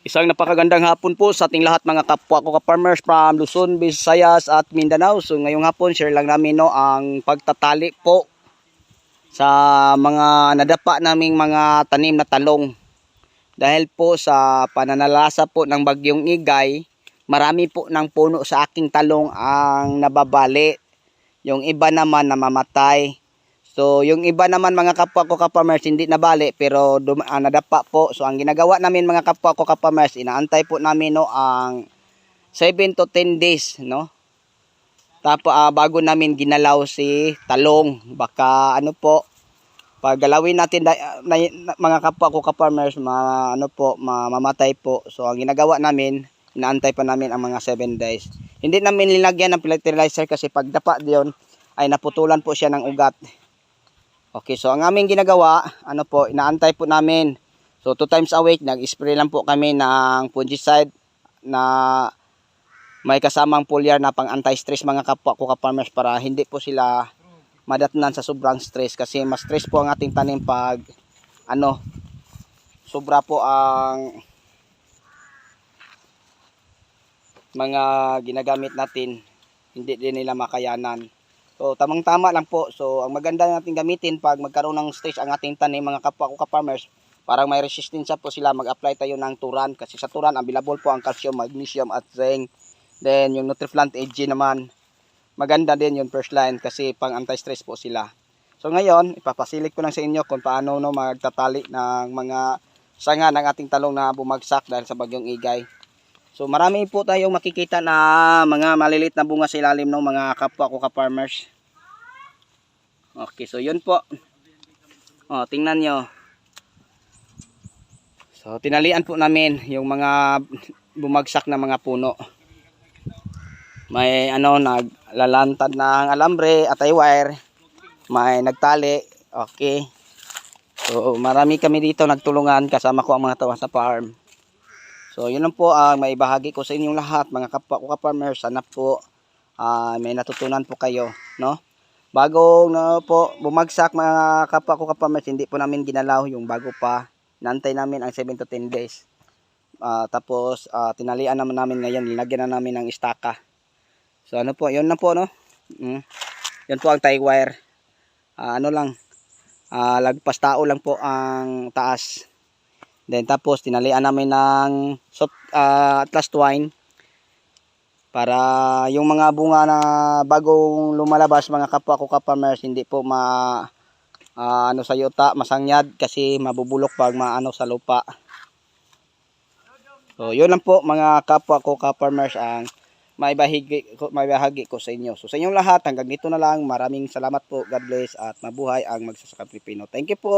Isang napakagandang hapon po sa ating lahat mga kapwa ko ka-farmers from Luzon, Visayas at Mindanao. So ngayong hapon share lang namin no ang pagtatali po sa mga nadapa naming mga tanim na talong. Dahil po sa pananalasa po ng bagyong igay, marami po ng puno sa aking talong ang nababali. Yung iba naman namamatay. So, yung iba naman mga kapwa ko ka-farmers hindi nabali pero dum- ah, nadapa po. So, ang ginagawa namin mga kapwa ko ka-farmers, inaantay po namin no ang 7 to 10 days, no? Tapos ah, bago namin ginalaw si talong, baka ano po, pag galawin natin da- na, na- mga kapwa ko ka-farmers, ma, ano po, mamamatay po. So, ang ginagawa namin, inaantay pa namin ang mga 7 days. Hindi namin linagyan ng fertilizer kasi pag dapa diyon ay naputulan po siya ng ugat. Okay, so ang aming ginagawa, ano po, inaantay po namin. So two times a week, nag-spray lang po kami ng fungicide na may kasamang foliar na pang anti-stress mga kapwa ko ka-farmers para hindi po sila madatnan sa sobrang stress. Kasi mas stress po ang ating tanim pag ano sobra po ang mga ginagamit natin. Hindi din nila makayanan So tamang tama lang po. So ang maganda natin gamitin pag magkaroon ng stage ang ating tanim mga kapwa ko ka-farmers, parang may resistensya po sila mag-apply tayo ng turan kasi sa turan available po ang calcium, magnesium at zinc. Then yung Nutriplant AG naman, maganda din yung first line kasi pang anti-stress po sila. So ngayon, ipapasilik ko lang sa inyo kung paano no magtatali ng mga sanga ng ating talong na bumagsak dahil sa bagyong igay. So marami po tayong makikita na mga malilit na bunga sa ilalim ng mga kapwa ko ka-farmers. Okay, so yun po. Oh, tingnan nyo. So tinalian po namin yung mga bumagsak na mga puno. May ano naglalantad ng alambre at ay wire. May nagtali. Okay. So marami kami dito nagtulungan kasama ko ang mga tawa sa farm. So, yun lang po ang maibahagi ko sa inyong lahat, mga kapwa ko ka-farmers. Sana po ah, may natutunan po kayo, no? Bago na po bumagsak mga kapwa ko ka-farmers, hindi po namin ginalaw yung bago pa. Nantay namin ang 7 to 10 days. Ah, tapos, ah, tinalian naman namin ngayon, linagyan na namin ng istaka. So, ano po, yun na po, no? Mm. Yun po ang tie wire. Ah, ano lang, ah, lagpas tao lang po ang taas. Then tapos tinalian namin ng soft, ah, atlas twine para yung mga bunga na bagong lumalabas mga kapwa ko ka-farmers hindi po ma ah, ano sa yuta, masangyad kasi mabubulok pag maano sa lupa. So, yun lang po mga kapwa ko ka-farmers ang maibahagi ko, maibahagi ko sa inyo. So, sa inyong lahat, hanggang dito na lang. Maraming salamat po. God bless at mabuhay ang magsasaka Pilipino. Thank you po.